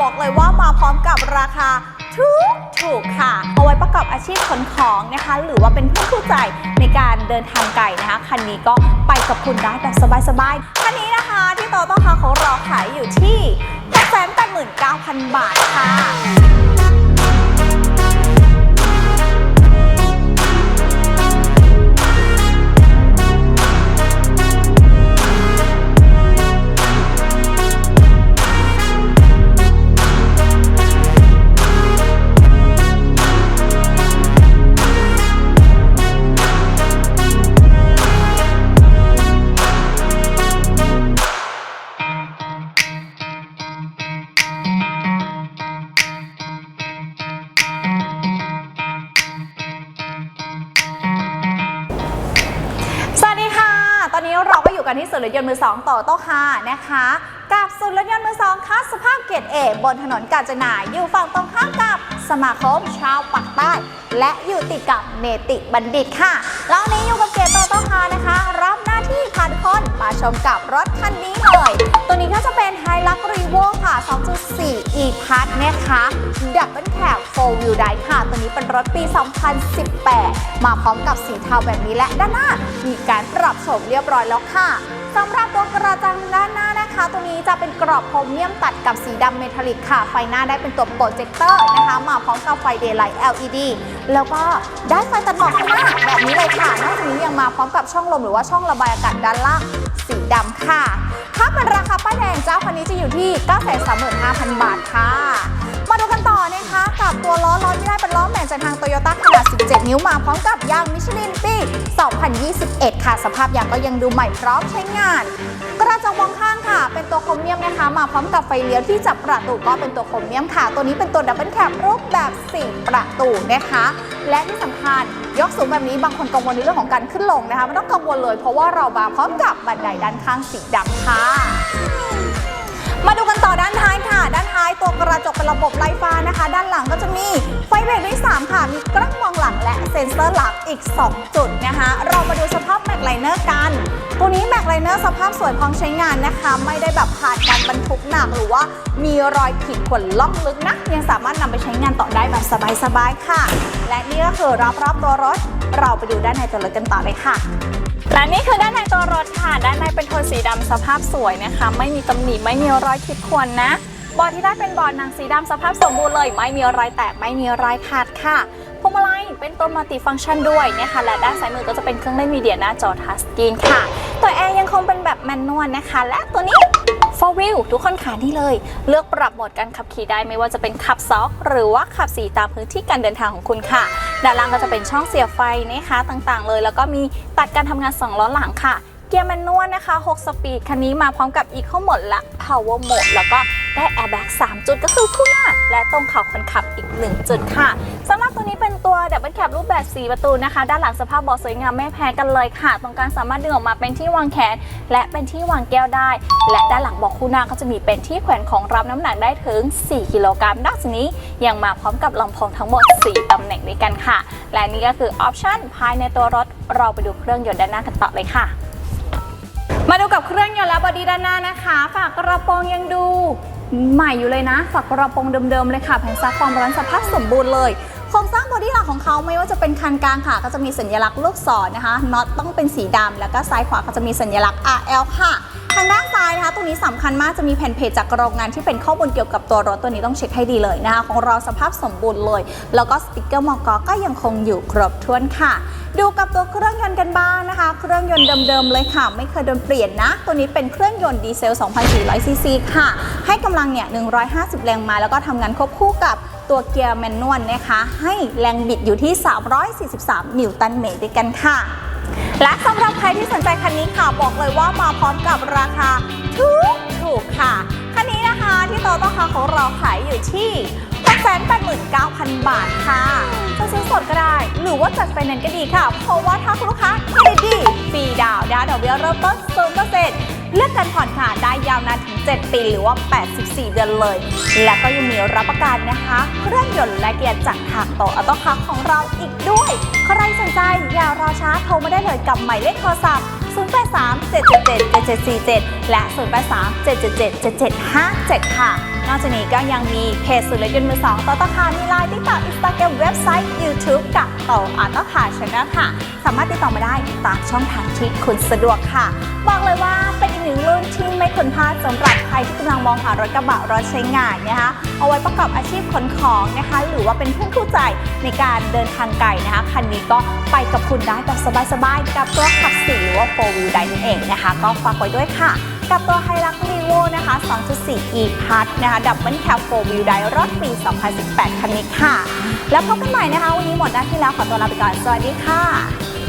บอกเลยว่ามาพร้อมกับราคาถูกถูกค่ะ เอาไว้ประกอบอาชีพขนของนะคะ หรือว่าเป็นผู้คู่ใจในการเดินทางไกลนะคะ คันนี้ก็ไปกับคุณได้แบบสบายๆ คันนี้นะคะที่โตโต้คาของเราขายอยู่ที่689,000 บาทค่ะ อยู่กันที่ศูนย์รถยนต์มือสองต่อโต้คานะคะ กับศูนย์รถยนต์มือสองคัสสภาพเกตเอกบนถนนกาญจนาอยู่ฝั่งตรงข้ามกับสมาคมชาวปากใต้ และอยู่ติดกับเนติบัณฑิตค่ะแล้วนี้อยู่กับเกียรติโตโต้คานะคะ รับหน้าที่พาทุกคนมาชมกับรถคันนี้ 2.4 e p a s นะคะดับเบิลแคบ4 wheel drive ค่ะ ตัวนี้เป็นรถปี 2018 มาพร้อมกับสีเทาแบบนี้และด้านหน้า มีการปรับโฉมเรียบร้อยแล้วค่ะ สำหรับตัวกระจังด้านหน้านะคะ ตัวนี้จะเป็นกรอบโครเมียมตัดกับสีดำเมทัลลิกค่ะ ไฟหน้าได้เป็นตัวโปรเจคเตอร์นะคะ มาพร้อมกับไฟเดย์ไลท์ LED แล้วก็ได้ไฟตัดหมอกข้างหน้าแบบนี้เลยค่ะนอกจากนี้ยังมาพร้อมกับช่องลมหรือว่าช่องระบายอากาศด้านล่างสีดำค่ะ ถ้าเป็นราคาป้ายแดงเจ้าคันนี้จะอยู่ที่ 935,000 บาทค่ะ มาดูกันต่อนะคะกับตัวล้อล้อที่ได้เป็นล้อแม็กจากทางโตโยต้า 17 นิ้วมาพร้อมกับยางมิชลินปี 2021 ค่ะ สภาพยางก็ยังดูใหม่พร้อมใช้งาน กระจกมองข้างค่ะ เป็นตัวโครเมียมนะคะ มาพร้อมกับไฟเลี้ยวที่จับประตูก็เป็นตัวโครเมียมค่ะ ตัวนี้เป็นตัวดับเบิลแคปรูปแบบ 4 ประตูนะคะ และที่สำคัญยกสูงแบบนี้บางคนกังวลในเรื่องของการขึ้นลงนะคะไม่ต้องกังวลเลย เพราะว่าเรามาพร้อมกับบันไดด้านข้างสีดำค่ะ กระจกเป็นระบบไร้ฟ้านะคะ ด้านหลังก็จะมีไฟเบรกด้วย3ค่ะ มีกล้องมองหลังและเซ็นเซอร์หลังอีก 2 จุดนะคะ เรามาดูสภาพแม็กไลเนอร์กัน ตัวนี้แม็กไลเนอร์สภาพสวยพร้อมใช้งานนะคะ ไม่ได้แบบผ่านการบรรทุกหนักหรือว่ามีรอยขีดข่วนล่องลึกนะ ยังสามารถนำไปใช้งานต่อได้แบบสบายๆค่ะ และนี่ก็คือรอบๆตัวรถ เราไปดูด้านในตัวรถกันต่อเลยค่ะและนี่คือด้านในตัวรถค่ะ ด้านในเป็นโทนสีดำสภาพสวยนะคะ ไม่มีตำหนิไม่มีรอยขีดข่วนนะ บอร์ดที่ได้เป็นบอร์ดหนังสีดำสภาพสมบูรณ์เลย ไม่มีรอยแตกไม่มีรอยขาดค่ะพวงมาลัยเป็นตัวมัลติฟังก์ชันด้วยนะคะและด้านซ้ายมือก็จะเป็นเครื่องเล่นมีเดียหน้าจอทัชสกรีนค่ะ ตัวแอร์ยังคงเป็นแบบแมนนวลนะคะ และตัวนี้ 4 wheel ทุกคนขานี่เลย เลือกปรับโหมดการขับขี่ได้ไม่ว่าจะเป็นขับซอก หรือว่าขับสีตามพื้นที่การเดินทางของคุณค่ะ ด้านล่างก็จะเป็นช่องเสียบไฟนะคะต่างๆ เลย แล้วก็มีตัดการทำงาน2ล้อหลังค่ะเกียร์แมนนวลนะคะ 6 สปีด คันนี้มาพร้อมกับ Eco Mode และ Power Mode แล้วก็ ได้ Airbag 3จุดก็คือคู่หน้า และตรงเข่าคนขับอีก 1 จุดค่ะสำหรับตัวนี้เป็นตัว Double Cab รูปแบบ 4 ประตูนะคะ ด้านหลังสภาพเบาะสวยงามไม่แพ้กันเลยค่ะ ตรงกลางสามารถดึงออกมาเป็นที่วางแขน และเป็นที่วางแก้วได้ และด้านหลังเบาะคู่หน้าก็จะมีเป็นที่แขวนของรับน้ำหนักได้ถึง 4 กิโลกรัมนอกจากนี้ยังมาพร้อมกับลำโพงทั้งหมด 4ตำแหน่งด้วยกันค่ะ และนี่ก็คือออปชั่นภายในตัวรถเราไปดูเครื่องยนต์ด้านหน้ากันต่อเลยค่ะมาดูกับเครื่องยนต์และบอดี้ด้านหน้านะคะ ฝากกระโปรงยังดู ใหม่อยู่เลยนะฝากกระโปรงเดิมๆเลยค่ะแผ่นซักความร้อนสภาพสมบูรณ์เลยโครงสร้างบอดี้หลักของเขาไม่ว่าจะเป็นคันกลางค่ะ ก็จะมีสัญลักษณ์ลูกศรนะคะน็อตต้องเป็นสีดำแล้วก็ซ้ายขวาก็จะมีสัญลักษณ์ RL ค่ะางด้านซ้ายนะคะตรงนี้สำคัญมากจะมีแผ่นเพจจากโรงงานที่เป็นข้อมูลเกี่ยวกับตัวรถตัวนี้ต้องเช็คให้ดีเลยนะคะของเราสภาพสมบูรณ์เลย แล้วก็สติกเกอร์มอกก็ยังคงอยู่ครบถ้วนค่ะ ดูกับตัวเครื่องยนต์กันบ้างนะคะ เครื่องยนต์เดิมๆเลยค่ะ ไม่เคยโดนเปลี่ยนนะ ตัวนี้เป็นเครื่องยนต์ดีเซล 2,400 ซีซีค่ะ ให้กำลังเนี่ย 150 แรงม้าแล้วก็ทำงานควบคู่กับตัวเกียร์แมนนวลนะคะ ให้แรงบิดอยู่ที่ 343 นิวตันเมตรด้วยกันค่ะ และสำหรับใครที่สนใจคันนี้ค่ะบอกเลยว่ามาพร้อมกับราคาถูกถูกค่ะ คันนี้นะคะที่โตโต้คาของเราขายอยู่ที่689,000 บาทค่ะจะซื้อสดก็ได้ หรือว่าจัดไฟแนนซ์ก็ดีค่ะ เพราะว่าถ้าคุณลูกค้าเครดิตดีฟรีดาวน์นะคะดอกเบี้ยเริ่มต้น0%เเลือกกันผ่อนค่ะได้ยาวนานถึง 7 ปีหรือว่า 84 เดือนเลย และก็ยังมีรับประกันนะคะ เครื่องยนต์และเกียร์จากทางโตอัตโคัของเราอีกด้วย ใครสนใจอย่ารอช้าโทรมาได้เลยกับหมายเลขโทรศัพท์ 083 777 7747 และ 083 777 7757 ค่ะ นอกจากนี้ก็ยังมีเพจสื่อรถยนต์มือสองต่อต่อคามีไลน์ติ๊กต็อกอินสตาแกรมเว็บไซต์ YouTube กับต่ออัตคาชนะค่ะ สามารถติดต่อมาได้ตามช่องทางที่คุณสะดวกค่ะ บอกเลยว่าเป็นอีกหนึ่งรุ่นที่ไม่ควรพลาดสำหรับใครที่กำลังมองหารถกระบะรถใช้งานนะคะ เอาไว้ประกอบอาชีพขนของนะคะ หรือว่าเป็นเพื่อนคู่ใจในการเดินทางไกลนะคะคันนี้ก็ไปกับคุณได้แบบสบายๆกับตัวขับสี่หรือว่าโฟล์วิวได้นั่นเองนะคะ ก็ฝากไว้ด้วยค่ะ กับตัวไฮรักมิ 2.4 e plus นะคะดับเบิลแคปโฟวิวไดรอดปี 2018 คันนี้ค่ะ แล้วพบกันใหม่นะคะ วันนี้หมดหน้าที่แล้วขอตัวลาไปก่อน สวัสดีค่ะ